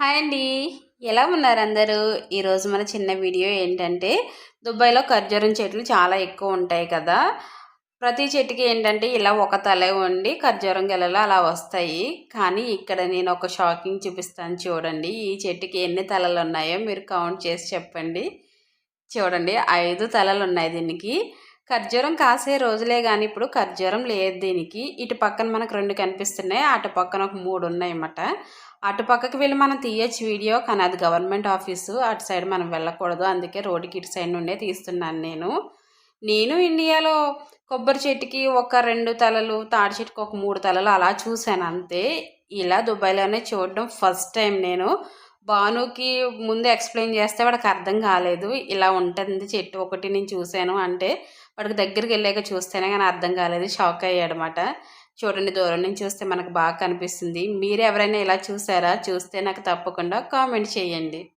Hi అండి. ఎలా ఉన్నారు అందరూ? ఈరోజు మన చిన్న వీడియో ఏంటంటే దుబాయ్లో ఖర్జూరం చెట్లు చాలా ఎక్కువ ఉంటాయి కదా. ప్రతి చెట్టుకి ఏంటంటే ఇలా ఒక తల ఉండి ఖర్జూరం గెలలు అలా వస్తాయి. కానీ ఇక్కడ నేను ఒక షాకింగ్ చూపిస్తాను చూడండి. ఈ చెట్టుకి ఎన్ని తలలు ఉన్నాయో మీరు కౌంట్ చేసి చెప్పండి. చూడండి ఐదు తలలు ఉన్నాయి దీనికి. ఖర్జూరం కాసే రోజులే కానీ ఇప్పుడు ఖర్జూరం లేదు దీనికి. ఇటు పక్కన మనకు రెండు కనిపిస్తున్నాయి. అటు పక్కన ఒక మూడు ఉన్నాయన్నమాట. అటు పక్కకి వెళ్ళి మనం తీయచ్చు వీడియో కానీ అది గవర్నమెంట్ ఆఫీసు. అటు సైడ్ మనం వెళ్ళకూడదు. అందుకే రోడ్డుకి ఇటు సైడ్ నుండే తీస్తున్నాను నేను. నేను ఇండియాలో కొబ్బరి చెట్టుకి ఒక రెండు తలలు తాడి చెట్టుకి ఒక మూడు తలలు అలా చూశాను అంతే. ఇలా దుబాయ్లోనే చూడడం ఫస్ట్ టైం నేను. భానుకి ముందు ఎక్స్ప్లెయిన్ చేస్తే వాడికి అర్థం కాలేదు. ఇలా ఉంటుంది చెట్టు ఒకటి నేను చూశాను అంటే వాడికి దగ్గరికి వెళ్ళాక చూస్తేనే కానీ అర్థం కాలేదు. షాక్ అయ్యాడనమాట చూడండి దూరం నుంచి చూస్తే మనకు బాగా కనిపిస్తుంది. మీరు ఎవరైనా ఇలా చూసారా? చూస్తే నాకు తప్పకుండా కామెంట్ చేయండి.